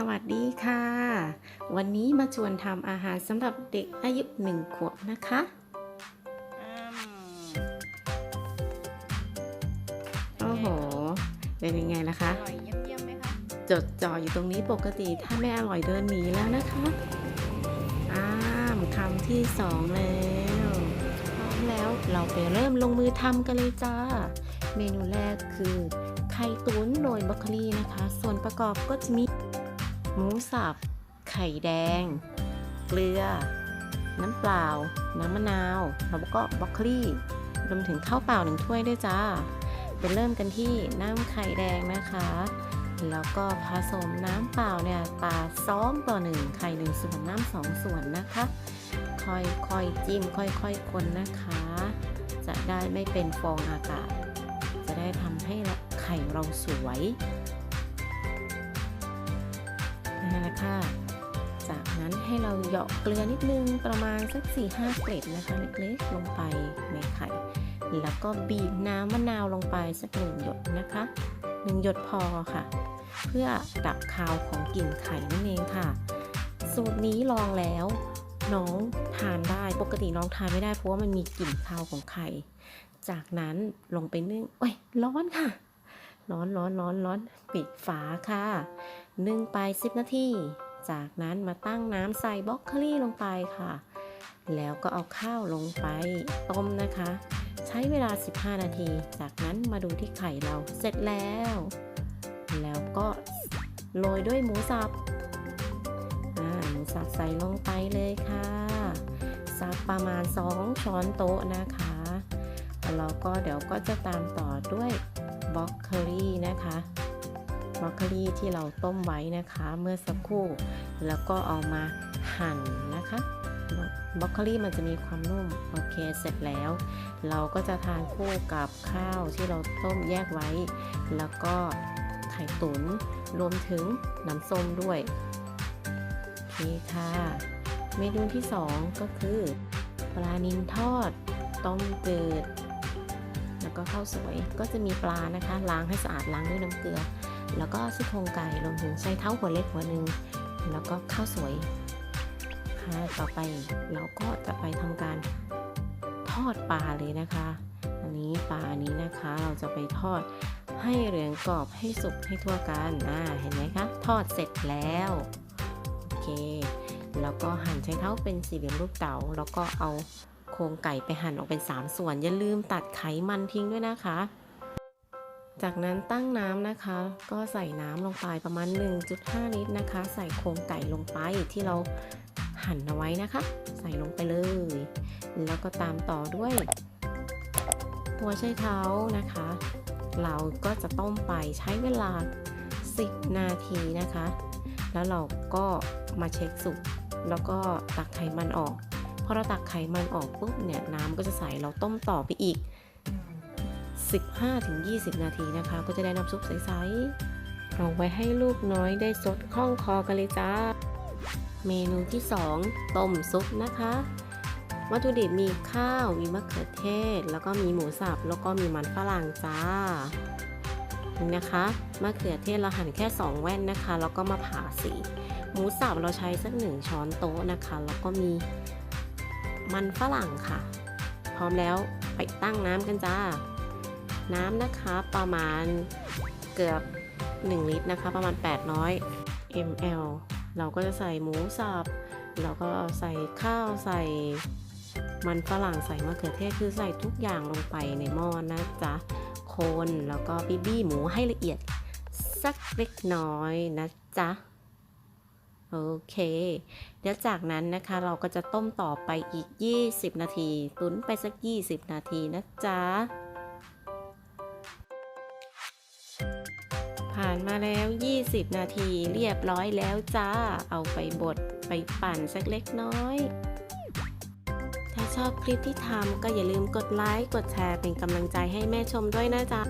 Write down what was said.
สวัสดีค่ะ วันนี้มาชวนทำอาหารสำหรับเด็กอายุหนึ่งขวบนะคะ โอ้โห เป็นยังไงล่ะอคะร่อยเยี่ยมๆไหมคะ จดจ่ออยู่ตรงนี้ปกติถ้าไม่อร่อยเดินหนีแล้วนะคะอ้ามคำที่สองแล้วพร้อมแล้วเราไปเริ่มลงมือทำกันเลยจ้า เมนูแรกคือไข่ตุ๋นโรยบรอกโคลีนะคะ ส่วนประกอบก็จะมี หมูสับ ไข่แดง เกลือ น้ำเปล่า น้ำมะนาว แล้วก็บรอกโคลีรวมถึงข้าวเปล่าหนึ่งถ้วยด้วยจ้าไปเริ่มกันที่น้ำไข่แดงนะคะ แล้วก็ผสมน้ำเปล่าเนี่ยตาซ้อมต่อหนึ่งไข่หนึ่งส่วนน้ำสองส่วนนะคะ ค่อยๆจิ้มค่อยๆคนนะคะ จะได้ไม่เป็นฟองอากาศ จะได้ทำให้ไข่เราสวย นั่นแหละค่ะ จากนั้นให้เราเหยาะเกลือนิดนึงประมาณสัก 4-5 เกล็ดนะคะเล็กๆลงไปในไข่ แล้วก็บีบน้ำมะนาวลงไปสักหนึ่งหยดนะคะหนึ่งหยดพอค่ะ เพื่อดับคาวของกลิ่นไข่นั่นเองค่ะ สูตรนี้ลองแล้วน้องทานได้ปกติน้องทานไม่ได้เพราะว่ามันมีกลิ่นคาวของไข่ จากนั้นลงไปนึ่งโอ้ยร้อนค่ะ ร้อนร้อนร้อนร้อนปิดฝาค่ะ นึ่งไป 10 นาที จากนั้นมาตั้งน้ำใส่บล็อกโคลี่ลงไปค่ะ แล้วก็เอาข้าวลงไปต้มนะคะ ใช้เวลา 15 นาที จากนั้นมาดูที่ไข่เราเสร็จแล้ว แล้วก็โรยด้วยหมูสับหมูสับใส่ลงไปเลยค่ะ สักประมาณ 2 ช้อนโต๊ะนะคะแล้วก็เดี๋ยวก็จะตามต่อด้วยบล็อกโคลี่นะคะ บรอกโคลีที่เราต้มไว้นะคะเมื่อสักครู่ แล้วก็เอามาหั่นนะคะบรอกโคลีมันจะมีความนุ่มโอเคเสร็จแล้ว เราก็จะทานคู่กับข้าวที่เราต้มแยกไว้ แล้วก็ไข่ตุ๋นรวมถึงน้ำส้มด้วยโอเคค่ะ เมนูที่ 2 ก็คือ ปลานิลทอด ต้มจืดแล้วก็ข้าวสวยก็จะมีปลานะคะ ล้างให้สะอาดล้างด้วยน้ำเกลือ แล้วก็ซี่โครงไก่รวมถึงใช้เท้าหัวเล็กหัวหนึ่งแล้วก็ข้าวสวยค่ะต่อไปเราก็จะไปทำการทอดปลาเลยนะคะ อันนี้ปลานี้นะคะเราจะไปทอดให้เหลืองกรอบให้สุกให้ทั่วกันอ่าเห็นไหมคะ ทอดเสร็จแล้วโอเค แล้วก็หั่นใช้เท้าเป็นสี่เหลี่ยมรูปเต๋าแล้วก็เอาโครงไก่ไปหั่นออกเป็น 3 ส่วน อย่าลืมตัดไขมันทิ้งด้วยนะคะ จากนั้นตั้งน้ำนะคะ ก็ใส่น้ำลงไปประมาณ 1.5 ลิตรนะคะ ใส่โครงไก่ลงไปที่เราหั่นเอาไว้นะคะ ใส่ลงไปเลย แล้วก็ตามต่อด้วย หัวไชเท้านะคะ เราก็จะต้มไปใช้เวลา 10 นาทีนะคะ แล้วเราก็มาเช็คสุกแล้วก็ตักไขมันออกพอเราตักไขมันออกปุ๊บเนี่ยน้ำก็จะใสเราต้มต่อไปอีก 15-20 นาทีนะคะ ก็จะได้น้ำซุปใสๆเอาไว้ให้ลูกน้อยได้สดคล่องคอกันเลยจ้า เมนูที่ 2 ต้มซุปนะคะ วัตถุดิบมีข้าว มีมะเขือเทศ แล้วก็มีหมูสับ แล้วก็มีมันฝรั่งจ้านี่นะคะมะเขือเทศเราหั่นแค่ 2 แว่นนะคะ แล้วก็มาผ่าสีหมูสับเราใช้สักหนึ่งช้อนโต๊ะนะคะ แล้วก็มีมันฝรั่งค่ะ พร้อมแล้วไปตั้งน้ำกันจ้า น้ำนะคะประมาณเกือบ 1 ลิตรนะคะ ประมาณ 800 ml เราก็จะใส่หมูสับเราก็ใส่ข้าวใส่มันฝรั่งใส่มะเขือเทศคือใส่ทุกอย่างลงไปในหม้อนะจ๊ะคนแล้วก็บีบี้หมูให้ละเอียดสักเล็กน้อยนะจ๊ะโอเค เดี๋ยวจากนั้นนะคะเราก็จะต้มต่อไปอีก 20 นาที ตุนไปสัก 20 นาทีนะจ๊ะ ผ่านมาแล้ว 20 นาทีเรียบร้อยแล้วจ้า เอาไปบดไปปั่นสักเล็กน้อย ถ้าชอบคลิปที่ทำก็อย่าลืมกดไลค์ กดแชร์เป็นกำลังใจให้แม่ชมด้วยนะจ๊ะ